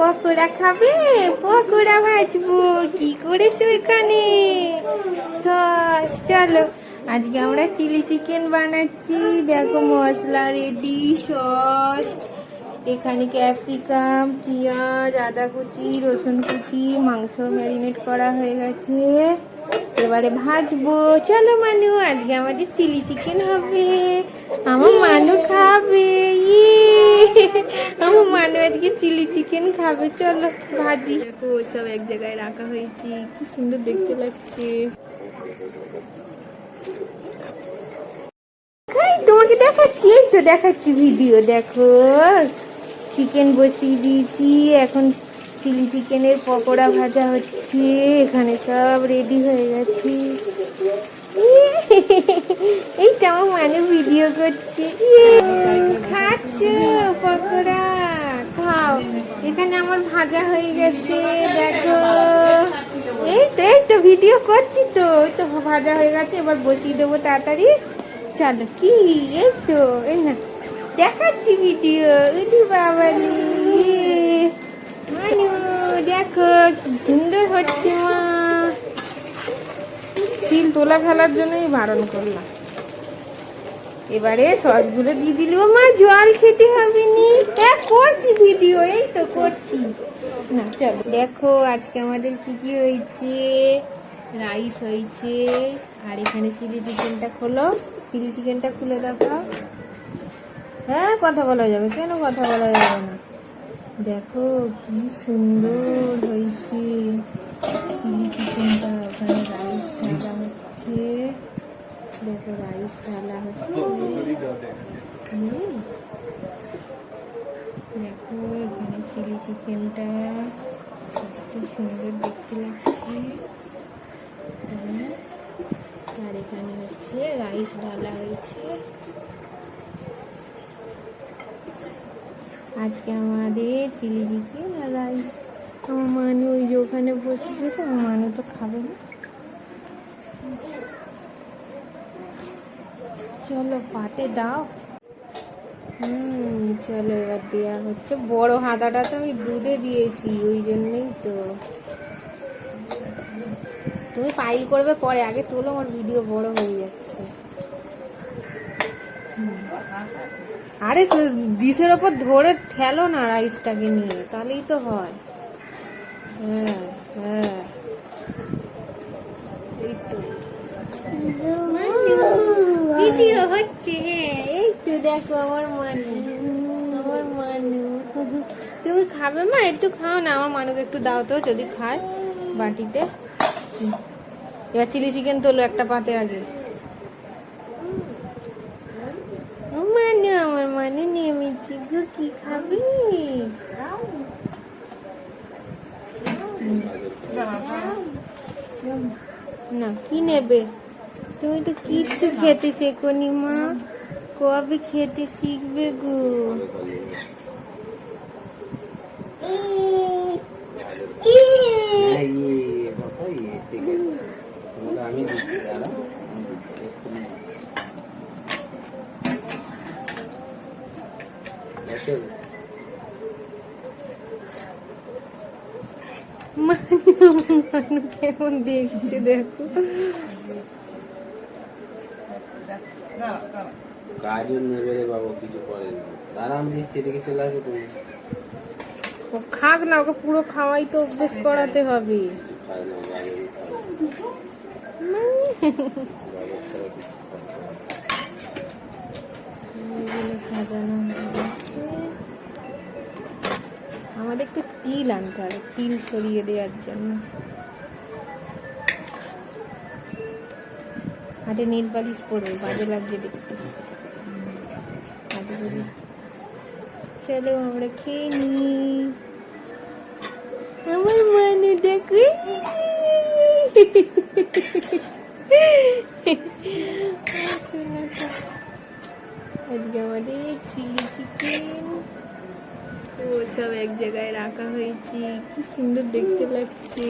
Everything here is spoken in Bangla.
পকোড়া খাবে? পকোড়া ভাজবো। কি করেছ এখানে? সস, চলো। আজকে আমরা চিলি চিকেন বানাচ্ছি। দেখো মশলা রেডি সস। এখানে ক্যাপসিকাম, পেঁয়াজ, আদা কুচি, রসুন কুচি, মাংস ম্যারিনেট করা হয়ে গেছে। এবারে ভাজবো। চলো, মানু, আজকে আমাদের চিলি চিকেন হবে। আমার মানু ইয়ে আমার মানু আজকে চিলি চিকেন খাবে চলো ভাজি। দেখো সব এক জায়গায় রাখা হয়েছে কি সুন্দর দেখতে লাগছে। তোমাকে দেখাচ্ছি তো দেখাচ্ছি ভিডিও দেখো। চিকেন বসিয়ে দিয়েছি এখন চিলি চিকেনের পকোড়া ভাজা হচ্ছে এখানে সব রেডি হয়ে গেছে। এই তো আমার মানে ভিডিও করছে। ইয়ে, পকোড়া? খাও। এখানে আমার ভাজা হয়ে গেছে দেখো। এই তো এই তো ভিডিও করছি তো। তো ভাজা হয়ে গেছে এবার বসিয়ে দেবো তাড়াতাড়ি। চলো কি? এই তো এই না। দেখাচ্ছি ভিডিও উদি বাবালি মানু দেখো কি সুন্দর হচ্ছে মা। সিল তোলা ফেলার জন্যই বারণ করলাম। এবারে সসগুলো দিয়ে দিল, মা, জল খেতে হবে নি। হ্যাঁ করছি ভিডিও, এই তো করছি। না, চলো। দেখো আজকে আমাদের কি কি হয়েছে। রাইস হয়েছে, আর এখানে চিলি চিকেনটা খোলো। চিলি চিকেনটা খুলে দেখো। হ্যাঁ কথা বলা যাবে, কেন কথা বলা যাবে না? দেখো কি সুন্দর হয়েছে। চিলি চিকেনটা, ওখানে রাইস ঢালা হচ্ছে। দেখো রাইস ঢালা হচ্ছে। দেখো, এখানে চিলি চিকেনটা কত সুন্দর দেখতে লাগছে। আর এখানে হচ্ছে রাইস ঢালা হয়েছে আজকে আমাদের চিলি চিকেন আর রাইস। আমার মানু ওই যে ওখানে বসে গেছে আমার মানু তো খাবে না। চলো, পাতে দাও। হুম, চলো এবার দেওয়া হচ্ছে। বড় হাতাটা তো আমি দুধে দিয়েছি, ওই জন্যই তো। তুমি পাইল করবে পরে, আগে তোলো, আমার ভিডিও বড় হয়ে যাচ্ছে। আরে ডিশের ওপর ধরে ঠেলো না রাইসটাকে নিয়ে, তাহলেই তো হয়। হ্যাঁ হ্যাঁ। এই তো। ভিডিও হচ্ছে হ্যাঁ এই তো দেখো আমার মানু আমার মানু। তুমি খাবে মা? একটু খাও না, আমার মানুকে একটু দাও তো, যদি খায় বাটিতে। এবার চিলি চিকেন তোলো একটা পাতে আগে। মানু, আমার মানু নেমেছি গো, কি খাবি? না, কি নেবে? তুমি তো কিচ্ছু খেতে শেখনি মা। কবে খেতে শিখবে গো? কেমন দেখছে দেখো। কাজও নেবে রে বাবা কিছু দাঁড়া আমি দিচ্ছি এদিকে চলে আসো তুমি ও খাক না ওকে পুরো খাওয়াই তো অভ্যেস করাতে হবে সাজানো আমাদের একটু তিল আনতে হবে, তিল সরিয়ে দেওয়ার জন্য। হাতে নীল পালিশ পরবে বাজে লাগছে দেখতে। চলো আমরা খেয়ে নি আমার মানু দেখো আজকে আমাদের চিলি চিকেন। ও সব এক জায়গায় রাখা হয়েছে। কি সুন্দর দেখতে লাগছে।